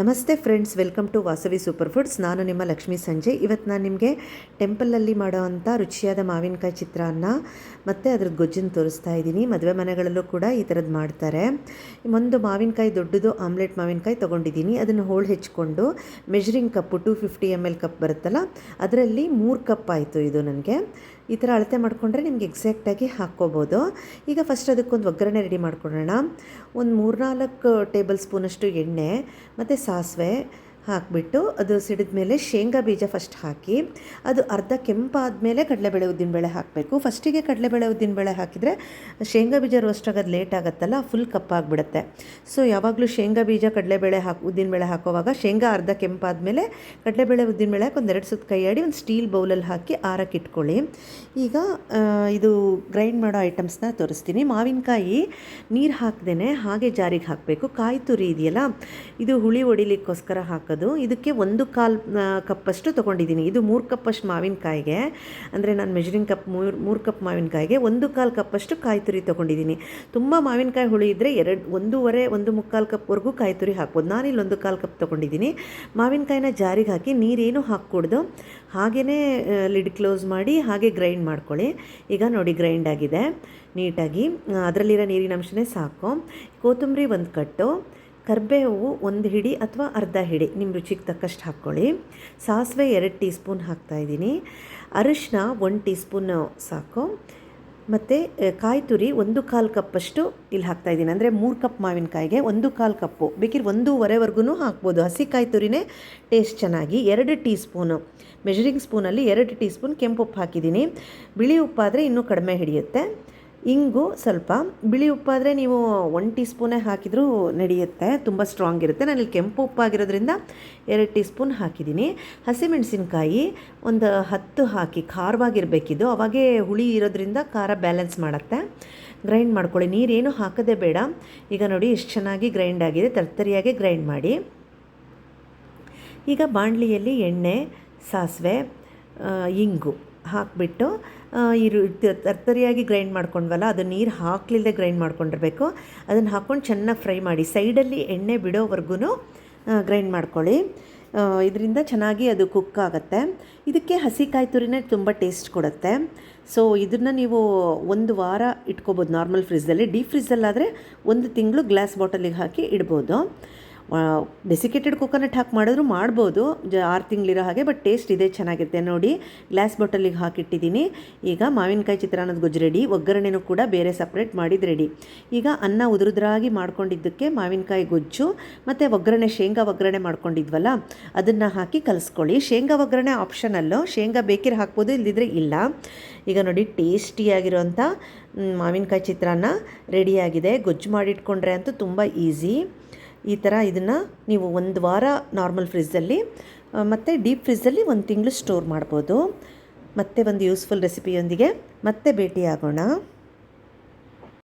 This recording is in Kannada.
ನಮಸ್ತೆ friends, welcome to Vasavi super foods ನಾನು ನಿಮ್ಮ ಲಕ್ಷ್ಮೀ ಸಂಜಯ್. ಇವತ್ತು ನಾನು ನಿಮಗೆ ಟೆಂಪಲಲ್ಲಿ ಮಾಡೋವಂಥ ರುಚಿಯಾದ ಮಾವಿನಕಾಯಿ ಚಿತ್ರಾನ್ನ ಮತ್ತು ಅದ್ರದ್ದು ಗೊಜ್ಜನ್ನು ತೋರಿಸ್ತಾ ಇದ್ದೀನಿ. ಮದುವೆ ಮನೆಗಳಲ್ಲೂ ಕೂಡ ಈ ಥರದ್ದು ಮಾಡ್ತಾರೆ. ಒಂದು ಮಾವಿನಕಾಯಿ, ದೊಡ್ಡದು ಆಮ್ಲೆಟ್ ಮಾವಿನಕಾಯಿ ತೊಗೊಂಡಿದ್ದೀನಿ. ಅದನ್ನು ಹೋಳು ಹೆಚ್ಕೊಂಡು measuring cup, two fifty M L cup ಬರುತ್ತಲ್ಲ, ಅದರಲ್ಲಿ ಮೂರು ಕಪ್ ಆಯಿತು ಇದು ನನಗೆ. ಈ ಥರ ಅಳತೆ ಮಾಡಿಕೊಂಡ್ರೆ ನಿಮ್ಗೆ ಎಕ್ಸಾಕ್ಟಾಗಿ ಹಾಕ್ಕೋಬೋದು. ಈಗ ಫಸ್ಟ್ ಅದಕ್ಕೊಂದು ಒಗ್ಗರಣೆ ರೆಡಿ ಮಾಡ್ಕೊಳ್ಳೋಣ ಒಂದು ಮೂರ್ನಾಲ್ಕು ಟೇಬಲ್ ಸ್ಪೂನಷ್ಟು ಎಣ್ಣೆ, ಮತ್ತು ಸಾಸಿವೆ ಹಾಕಿಬಿಟ್ಟು ಅದು ಸಿಡಿದ ಮೇಲೆ ಶೇಂಗಾ ಬೀಜ ಫಸ್ಟ್ ಹಾಕಿ, ಅದು ಅರ್ಧ ಕೆಂಪಾದಮೇಲೆ ಕಡಲೆಬೇಳೆ ಉದ್ದಿನಬೇಳೆ ಹಾಕಬೇಕು. ಫಸ್ಟಿಗೆ ಕಡಲೆಬೇಳೆ ಉದ್ದಿನಬೇಳೆ ಹಾಕಿದರೆ ಶೇಂಗಾ ಬೀಜ ರೋಸ್ಟ್ ಆಗೋದು ಲೇಟ್ ಆಗುತ್ತಲ್ಲ ಫುಲ್ ಕಪ್ಪಾಗಿಬಿಡುತ್ತೆ ಸೊ ಯಾವಾಗಲೂ ಶೇಂಗಾ ಬೀಜ ಕಡಲೆಬೇಳೆ ಹಾಕಿ, ಉದ್ದಿನಬೇಳೆ ಹಾಕೋವಾಗ ಶೇಂಗಾ ಅರ್ಧ ಕೆಂಪಾದಮೇಲೆ ಕಡಲೆಬೇಳೆ ಉದ್ದಿನಬೇಳೆ ಹಾಕಿ ಒಂದೆರಡು ಸುತ್ತ ಕೈಯಾಡಿ ಒಂದು ಸ್ಟೀಲ್ ಬೌಲಲ್ಲಿ ಹಾಕಿ ಆರಕ್ಕೆ ಇಟ್ಕೊಳ್ಳಿ. ಈಗ ಇದು ಗ್ರೈಂಡ್ ಮಾಡೋ ಐಟಮ್ಸ್ನ ತೋರಿಸ್ತೀನಿ. ಮಾವಿನಕಾಯಿ ನೀರು ಹಾಕ್ದೇ ಹಾಗೆ ಜಾರಿಗೆ ಹಾಕಬೇಕು. ಕಾಯಿ ತುರಿ ಇದೆಯಲ್ಲ, ಇದು ಹುಳಿ ಹೊಡಿಲಿಕ್ಕೋಸ್ಕರ ಹಾಕೋದು. ಇದಕ್ಕೆ ಒಂದು ಕಾಲು ಕಪ್ಪಷ್ಟು ತೊಗೊಂಡಿದ್ದೀನಿ. ಇದು ಮೂರು ಕಪ್ಪಷ್ಟು ಮಾವಿನಕಾಯಿಗೆ. ಅಂದರೆ ನಾನು ಮೆಜರಿಂಗ್ ಕಪ್ ಮೂರು ಮೂರು ಕಪ್ ಮಾವಿನಕಾಯಿಗೆ ಒಂದು ಕಾಲು ಕಪ್ಪಷ್ಟು ಕಾಯಿ ತುರಿ ತೊಗೊಂಡಿದ್ದೀನಿ. ತುಂಬ ಮಾವಿನಕಾಯಿ ಹುಳಿ ಇದ್ದರೆ ಎರಡು, ಒಂದೂವರೆ, ಒಂದು ಮುಕ್ಕಾಲು ಕಪ್ವರೆಗೂ ಕಾಯಿ ತುರಿ ಹಾಕ್ಬೋದು. ಒಂದು ಕಾಲು ಕಪ್ ತೊಗೊಂಡಿದ್ದೀನಿ. ಮಾವಿನಕಾಯಿನ ಜಾರಿಗೆ ಹಾಕಿ ನೀರೇನು ಹಾಕ್ಕೊಡ್ದು ಹಾಗೆಯೇ ಲಿಡ್ ಕ್ಲೋಸ್ ಮಾಡಿ ಹಾಗೆ ಗ್ರೈಂಡ್ ಮಾಡ್ಕೊಳ್ಳಿ. ಈಗ ನೋಡಿ ಗ್ರೈಂಡ್ ಆಗಿದೆ. ನೀಟಾಗಿ ಅದರಲ್ಲಿರೋ ನೀರಿನ ಅಂಶನೇ ಸಾಕು. ಕೊತ್ತಂಬರಿ ಒಂದು ಕಟ್ಟು. ಕರಿಬೇವು ಒಂದು ಹಿಡಿ ಅಥವಾ ಅರ್ಧ ಹಿಡಿ, ನಿಮ್ಮ ರುಚಿಗೆ ತಕ್ಕಷ್ಟು ಹಾಕ್ಕೊಳ್ಳಿ. ಸಾಸಿವೆ ಎರಡು ಟೀ ಸ್ಪೂನ್ ಹಾಕ್ತಾಯಿದ್ದೀನಿ ಅರಿಶಿನ ಒಂದು ಟೀ ಸ್ಪೂನು ಸಾಕು. ಮತ್ತು ಕಾಯಿ ತುರಿ ಒಂದು ಕಾಲು ಕಪ್ಪಷ್ಟು ಇಲ್ಲಿ ಹಾಕ್ತಾಯಿದ್ದೀನಿ ಅಂದರೆ ಮೂರು ಕಪ್ ಮಾವಿನಕಾಯಿಗೆ ಒಂದು ಕಾಲು ಕಪ್ಪು. ಬೇಕಿದ್ರೆ ಒಂದೂವರೆವರೆಗೂ ಹಾಕ್ಬೋದು. ಹಸಿ ಕಾಯಿ ತುರಿನೇ ಟೇಸ್ಟ್ ಚೆನ್ನಾಗಿ. ಎರಡು ಟೀ ಸ್ಪೂನು ಮೆಜರಿಂಗ್ ಸ್ಪೂನಲ್ಲಿ ಎರಡು ಟೀ ಸ್ಪೂನ್ ಕೆಂಪು ಉಪ್ಪು ಹಾಕಿದ್ದೀನಿ. ಬಿಳಿ ಉಪ್ಪಾದರೆ ಇನ್ನೂ ಕಡಿಮೆ ಹಿಡಿಯುತ್ತೆ. ಇಂಗು ಸ್ವಲ್ಪ ಬಿಳಿ ಉಪ್ಪಾದರೆ ನೀವು ಒನ್ ಟೀ ಸ್ಪೂನೇ ಹಾಕಿದರೂ ನಡೆಯುತ್ತೆ, ತುಂಬ ಸ್ಟ್ರಾಂಗ್ ಇರುತ್ತೆ. ನಾನಿಲ್ಲಿ ಕೆಂಪು ಉಪ್ಪಾಗಿರೋದ್ರಿಂದ ಎರಡು ಟೀ ಸ್ಪೂನ್ ಹಾಕಿದ್ದೀನಿ. ಹಸಿಮೆಣಸಿನ್ಕಾಯಿ ಒಂದು ಹತ್ತು ಹಾಕಿ, ಖಾರವಾಗಿರಬೇಕಿದು. ಅವಾಗೇ ಹುಳಿ ಇರೋದ್ರಿಂದ ಖಾರ ಬ್ಯಾಲೆನ್ಸ್ ಮಾಡುತ್ತೆ. ಗ್ರೈಂಡ್ ಮಾಡ್ಕೊಳ್ಳಿ. ನೀರೇನು ಹಾಕೋದೇ ಬೇಡ. ಈಗ ನೋಡಿ ಎಷ್ಟು ಚೆನ್ನಾಗಿ ಗ್ರೈಂಡ್ ಆಗಿದೆ. ತರ್ತರಿಯಾಗಿ ಗ್ರೈಂಡ್ ಮಾಡಿ. ಈಗ ಬಾಣಲಿಯಲ್ಲಿ ಎಣ್ಣೆ, ಸಾಸಿವೆ ಇಂಗು. ಹಾಕಿಬಿಟ್ಟು ಇರು ತರ್ತರಿಯಾಗಿ ಗ್ರೈಂಡ್ ಮಾಡ್ಕೊಂಡ್ವಲ್ಲ, ಅದು ನೀರು ಹಾಕ್ಲಿಲ್ಲದೆ ಗ್ರೈಂಡ್ ಮಾಡ್ಕೊಂಡಿರಬೇಕು. ಅದನ್ನು ಹಾಕ್ಕೊಂಡು ಚೆನ್ನಾಗಿ ಫ್ರೈ ಮಾಡಿ, ಸೈಡಲ್ಲಿ ಎಣ್ಣೆ ಬಿಡೋವರೆಗೂ ಗ್ರೈಂಡ್ ಮಾಡ್ಕೊಳ್ಳಿ. ಇದರಿಂದ ಚೆನ್ನಾಗಿ ಅದು ಕುಕ್ ಆಗುತ್ತೆ. ಇದಕ್ಕೆ ಹಸಿ ಕಾಯಿ ತುರಿನೇ ತುಂಬ ಟೇಸ್ಟ್ ಕೊಡುತ್ತೆ. ಸೊ ಇದನ್ನು ನೀವು ಒಂದು ವಾರ ಇಟ್ಕೋಬೋದು ನಾರ್ಮಲ್ ಫ್ರಿಜ್ಜಲ್ಲಿ ಡೀಪ್ ಫ್ರಿಜ್ಜಲ್ಲಾದರೆ ಒಂದು ತಿಂಗಳು ಗ್ಲಾಸ್ ಬಾಟಲಿಗೆ ಹಾಕಿ ಇಡ್ಬೋದು. ಡೆಸಿಕೇಟೆಡ್ ಕೊಕೊನಟ್ ಹಾಕಿ ಮಾಡಿದ್ರು ಮಾಡ್ಬೋದು. ಜ, ಆರು ತಿಂಗಳಿರೋ ಹಾಗೆ ಬಟ್ ಟೇಸ್ಟ್ ಇದೆ, ಚೆನ್ನಾಗಿರುತ್ತೆ. ನೋಡಿ ಗ್ಲಾಸ್ ಬಾಟಲಿಗೆ ಹಾಕಿಟ್ಟಿದ್ದೀನಿ. ಈಗ ಮಾವಿನಕಾಯಿ ಚಿತ್ರಾನ್ನದ ಗೊಜ್ಜು ರೆಡಿ ಒಗ್ಗರಣೆನೂ ಕೂಡ ಬೇರೆ ಸಪ್ರೇಟ್ ಮಾಡಿದ್ದು ರೆಡಿ ಈಗ ಅನ್ನ ಉದುರುದ್ರಾಗಿ ಮಾಡ್ಕೊಂಡಿದ್ದಕ್ಕೆ ಮಾವಿನಕಾಯಿ ಗೊಜ್ಜು, ಮತ್ತು ಒಗ್ಗರಣೆ, ಶೇಂಗಾ ಒಗ್ಗರಣೆ ಮಾಡ್ಕೊಂಡಿದ್ವಲ್ಲ, ಅದನ್ನು ಹಾಕಿ ಕಲಿಸ್ಕೊಳ್ಳಿ. ಶೇಂಗಾ ಒಗ್ಗರಣೆ ಆಪ್ಷನಲ್ಲು ಶೇಂಗಾ ಬೇಕಿದ್ರೆ ಹಾಕ್ಬೋದು ಇಲ್ಲದಿದ್ರೆ ಇಲ್ಲ. ಈಗ ನೋಡಿ ಟೇಸ್ಟಿಯಾಗಿರುವಂಥ ಮಾವಿನಕಾಯಿ ಚಿತ್ರಾನ್ನ ರೆಡಿಯಾಗಿದೆ ಗೊಜ್ಜು ಮಾಡಿಟ್ಕೊಂಡ್ರೆ ಅಂತೂ ತುಂಬ ಈಸಿ ಈ ಥರ ಇದನ್ನು ನೀವು ಒಂದು ವಾರ ನಾರ್ಮಲ್ ಫ್ರಿಜ್ಜಲ್ಲಿ ಮತ್ತು ಡೀಪ್ ಫ್ರಿಜ್ಜಲ್ಲಿ ಒಂದು ತಿಂಗಳು ಸ್ಟೋರ್ ಮಾಡ್ಬೋದು. ಮತ್ತೆ ಒಂದು ಯೂಸ್ಫುಲ್ ರೆಸಿಪಿಯೊಂದಿಗೆ ಮತ್ತೆ ಭೇಟಿಯಾಗೋಣ.